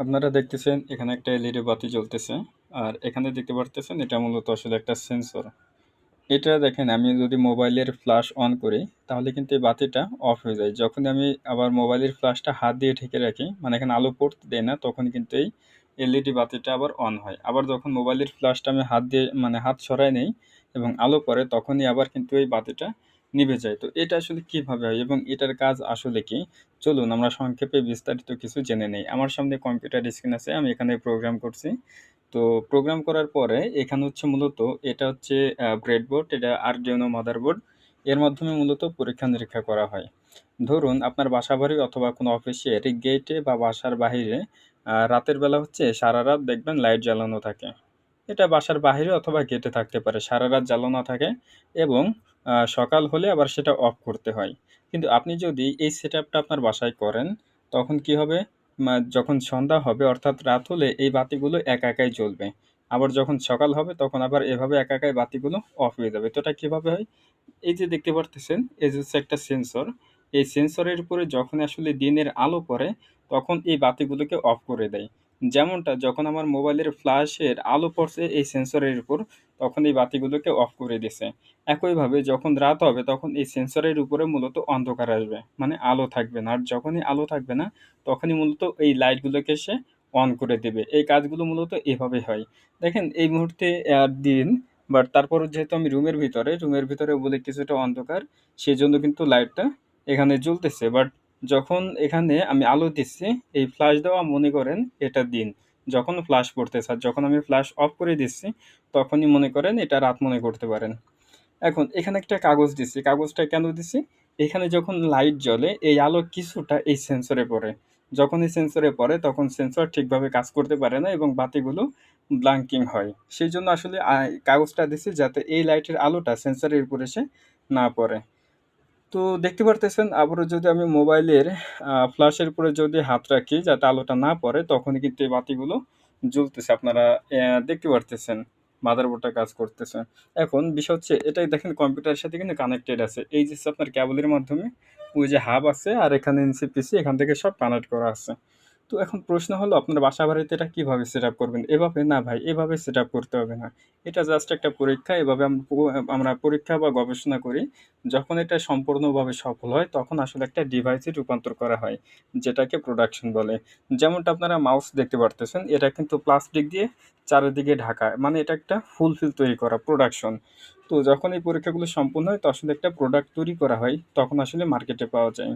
আপনারা দেখতেছেন এখানে একটা এলইডি বাতি জ্বলতেছে। আর এখানে দেখতে পারতেছেন এটা মূলত আসলে একটা সেন্সর। এটা দেখেন, আমি যদি মোবাইলের ফ্ল্যাশ অন করি, তাহলে কিন্তু এই বাতিটা অফ হয়ে যায়। যখন আমি আবার মোবাইলের ফ্ল্যাশটা হাত দিয়ে ঢেকে রাখি মানে এখানে আলো পড়তে দেয় না, তখন কিন্তু এই এলইডি বাতিটা আবার অন হয়। আবার যখন মোবাইলের ফ্ল্যাশটা আমি হাত দিয়ে মানে হাত সরাই নেই এবং আলো পড়ে, তখনই আবার কিন্তু এই বাতিটা নিভে যায়। তো এটা আসলে কীভাবে হয় এবং এটার কাজ আসলে কি? চলুন আমরা সংক্ষেপে বিস্তারিত কিছু জেনে নেই। আমার সামনে কম্পিউটার স্ক্রিন আছে। আমি এখানে প্রোগ্রাম করছি। তো প্রোগ্রাম করার পরে এখানে হচ্ছে মূলত এটা হচ্ছে ব্রেডবোর্ড, এটা আরডুইনো মাদারবোর্ড। এর মাধ্যমে মূলত পরীক্ষা-নিরীক্ষা করা হয়। ধরুন আপনার বাসাবাড়ি অথবা কোনো অফিসের গেটে বা বাসার বাহিরে রাতের বেলা হচ্ছে সারারাত দেখবেন লাইট জ্বালানো থাকে। এটা বাসার বাহিরে অথবা গেটে থাকতে পারে। সারা সারারাত জ্বালানো থাকে এবং সকাল হলে আবার সেটা অফ করতে হয়। কিন্তু আপনি যদি এই সেটআপটা আপনার বাসায় করেন, তখন কি হবে? যখন সন্ধ্যা হবে অর্থাৎ রাত হলে এই বাতিগুলো একা একাই জ্বলবে। আবার যখন সকাল হবে তখন আবার এভাবে একা একাই বাতিগুলো অফ হয়ে যাবে। তো এটা কীভাবে হয়? এই যে দেখতে পারতেছেন, এই যে একটা সেন্সর। এই সেন্সরের উপরে যখন আসলে দিনের আলো পড়ে, তখন এই বাতিগুলোকে অফ করে দেয়। যেমনটা যখন আমার মোবাইলের ফ্ল্যাশের আলো পড়ছে এই সেন্সরের উপর, তখন এই বাতিগুলোকে অফ করে দিছে। একইভাবে যখন রাত হবে তখন এই সেন্সরের উপরে মূলত অন্ধকার আসবে। মানে আলো থাকবে না। আর যখনই আলো থাকবে না, তখনই মূলত এই লাইটগুলোকে সে অন করে দেবে। এই কাজগুলো মূলত এভাবে হয়। দেখেন এই মুহূর্তে দিন বাট তারপরও যেহেতু আমি রুমের ভিতরে, রুমের ভিতরে বলে কিছুটা অন্ধকার, সেজন্য কিন্তু লাইটটা এখানে জ্বলতেছে। বাট যখন এখানে আমি আলো দিচ্ছি, এই ফ্ল্যাশ দেওয়া মনে করেন এটা দিন। যখন ফ্ল্যাশ পড়তেছে আর যখন আমি ফ্ল্যাশ অফ করে দিচ্ছি, তখনই মনে করেন এটা রাত মনে করতে পারেন। এখন এখানে একটা কাগজ দিছি। কাগজটা কেন দিছি? এখানে যখন লাইট জ্বলে এই আলো কিছুটা এই সেন্সরে পড়ে। যখন এই সেন্সরে পড়ে তখন সেন্সর ঠিকভাবে কাজ করতে পারে না এবং বাতিগুলো ব্লাঙ্কিং হয়। সেই জন্য আসলে কাগজটা দিছি যাতে এই লাইটের আলোটা সেন্সরের উপরে এসে না পড়ে। তো দেখতে পারতেছেন, আবারও যদি আমি মোবাইলের ফ্ল্যাশের উপরে যদি হাত রাখি যাতে আলোটা না পড়ে তখন কিন্তু এই বাতিগুলো জ্বলতেছে। আপনারা দেখতে পারতেছেন। মাদারবোর্ডটা কাজ করতেছে। এখন বিষয় হচ্ছে, এটাই দেখেন কম্পিউটারের সাথে কিন্তু কানেক্টেড আছে। এই যে আপনার ক্যাবলের মাধ্যমে ওই যে হাব আছে আর এখানে এনসিপিসি, এখান থেকে সব কানেক্ট করা আছে। তো এখন প্রশ্ন হলো আপনার বাসা-বাড়িতে এটা কীভাবে সেট আপ করবেন? এভাবে না ভাই, এভাবে সেট আপ করতে হবে না। এটা জাস্ট একটা পরীক্ষা। এভাবে আমরা পরীক্ষা বা গবেষণা করি। যখন এটা সম্পূর্ণভাবে সফল হয় তখন আসলে একটা ডিভাইসে রূপান্তর করা হয়। যেটাকে প্রোডাকশন বলে। যেমনটা আপনারা মাউস দেখতে পারতেছেন, এটা কিন্তু প্লাস্টিক দিয়ে চারিদিকে ঢাকা। মানে এটা একটা ফুলফিল তৈরি করা প্রোডাকশন। তো যখন এই পরীক্ষাগুলো সম্পূর্ণ হয় তো আসলে একটা প্রোডাক্ট তৈরি করা হয়, তখন আসলে মার্কেটে পাওয়া যায়।